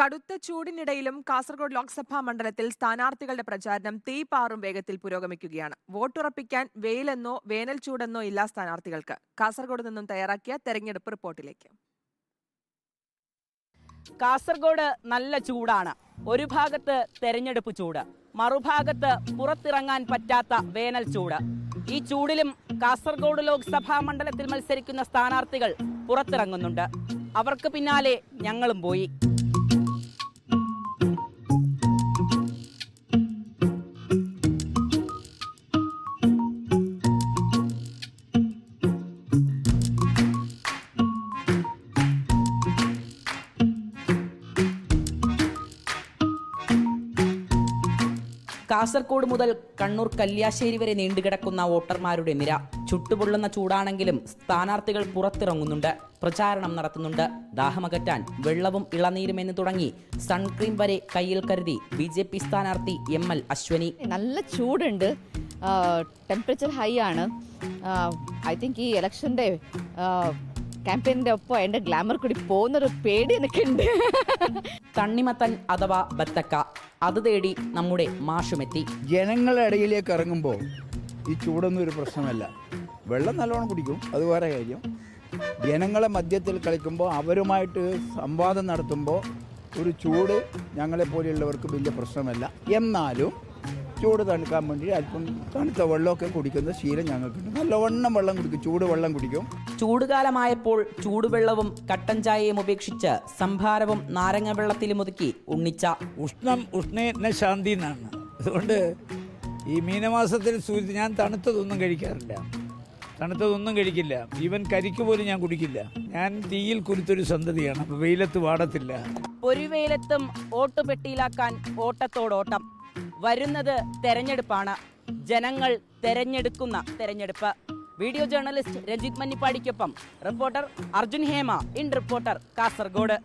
കടുത്ത ചൂടിനിടയിലും കാസർഗോഡ് ലോക്സഭാ മണ്ഡലത്തിൽ സ്ഥാനാർത്ഥികളുടെ പ്രചാരണം തീപാറും വേഗത്തിൽ പുരോഗമിക്കുകയാണ്. വോട്ടുറപ്പിക്കാൻ വെയിലെന്നോ വേനൽ ചൂടെന്നോ ഇല്ല സ്ഥാനാർത്ഥികൾക്ക്. കാസർഗോഡ് നിന്നും തയ്യാറാക്കിയ തെരഞ്ഞെടുപ്പ് റിപ്പോർട്ടിലേക്ക്. കാസർഗോഡ് നല്ല ചൂടാണ്. ഒരു ഭാഗത്ത് തെരഞ്ഞെടുപ്പ് ചൂട് മറുഭാഗത്ത് പുറത്തിറങ്ങാൻ പറ്റാത്ത വേനൽ ചൂട്. ഈ ചൂടിലും കാസർഗോഡ് ലോക്സഭാ മണ്ഡലത്തിൽ മത്സരിക്കുന്ന സ്ഥാനാർത്ഥികൾ പുറത്തിറങ്ങുന്നുണ്ട്. അവർക്ക് പിന്നാലെ ഞങ്ങളും പോയി. കാസർഗോഡ് മുതൽ കണ്ണൂർ കല്യാശ്ശേരി വരെ നീണ്ടുകിടക്കുന്ന വോട്ടർമാരുടെ നിര ചുട്ടുപൊള്ളുന്ന ചൂടാണെങ്കിലും സ്ഥാനാർത്ഥികൾ പുറത്തിറങ്ങുന്നുണ്ട്. പ്രചാരണം നടത്തുന്നുണ്ട്. ദാഹമകറ്റാൻ വെള്ളവും ഇളനീരും എന്ന് തുടങ്ങി സൺക്രീം വരെ കയ്യിൽ കരുതി ബി ജെ പി സ്ഥാനാർത്ഥി എം എൽ അശ്വനി. നല്ല ചൂടുണ്ട്. ടെമ്പറേച്ചർ ഹൈ ആണ്. ഐ തിങ്ക് ഈ ഇലക്ഷന്റെ ക്യാമ്പയിന്റെ ഒപ്പം എന്റെ ഗ്ലാമർ കൂടി പോകുന്നൊരു പേടി എനിക്കുണ്ട്. തണ്ണിമത്തൻ അഥവാ ബത്തക്ക അത് തേടി നമ്മുടെ മാഷുമെത്തി. ജനങ്ങളുടെ ഇടയിലേക്ക് ഇറങ്ങുമ്പോൾ ഈ ചൂടൊന്നും ഒരു പ്രശ്നമല്ല. വെള്ളം നല്ലോണം കുടിക്കും അത് വേറെ കാര്യം. ജനങ്ങളെ മധ്യത്തിൽ കളിക്കുമ്പോൾ അവരുമായിട്ട് സംവാദം നടത്തുമ്പോൾ ഒരു ചൂട് ഞങ്ങളെ പോലെയുള്ളവർക്ക് വലിയ പ്രശ്നമല്ല. എന്നാലും ചൂട് തണുക്കാൻ വേണ്ടി അല്പം തണുത്ത വെള്ളമൊക്കെ കുടിക്കുന്ന ശീലം ഞങ്ങൾക്കുണ്ട്. നല്ലവണ്ണം വെള്ളം കുടിക്കും. ചൂട് വെള്ളം കുടിക്കും. ചൂടുകാലമായപ്പോൾ ചൂടുവെള്ളവും കട്ടൻ ചായയും ഉപേക്ഷിച്ച് സംഭാരവും നാരങ്ങ വെള്ളത്തിലും ഒതുക്കി ഉണ്ണിച്ച ഉഷ്ണം ഉഷ്ണ ശാന്തി എന്നാണ്. അതുകൊണ്ട് ഈ മീനമാസത്തിൽ സൂര്യ ഞാൻ തണുത്തതൊന്നും കഴിക്കാറില്ല. തണുത്തതൊന്നും കഴിക്കില്ല. ഈവൻ കരിക്ക് പോലും ഞാൻ കുടിക്കില്ല. ഞാൻ തീയിൽ കുരുത്തൊരു സന്തതിയാണ്. അപ്പോൾ വെയിലത്ത് വാടത്തില്ല. വെയിലത്തും ഓട്ടുപെട്ടിയിലാക്കാൻ ഓട്ടത്തോടോട്ടം. വരുന്നത് തെരഞ്ഞെടുപ്പാണ്. ജനങ്ങൾ തെരഞ്ഞെടുക്കുന്ന തെരഞ്ഞെടുപ്പ്. Video journalist Ranjith മന്നിപ്പാടിക്കൊപ്പം. Reporter Arjun Hema in reporter Kasaragod.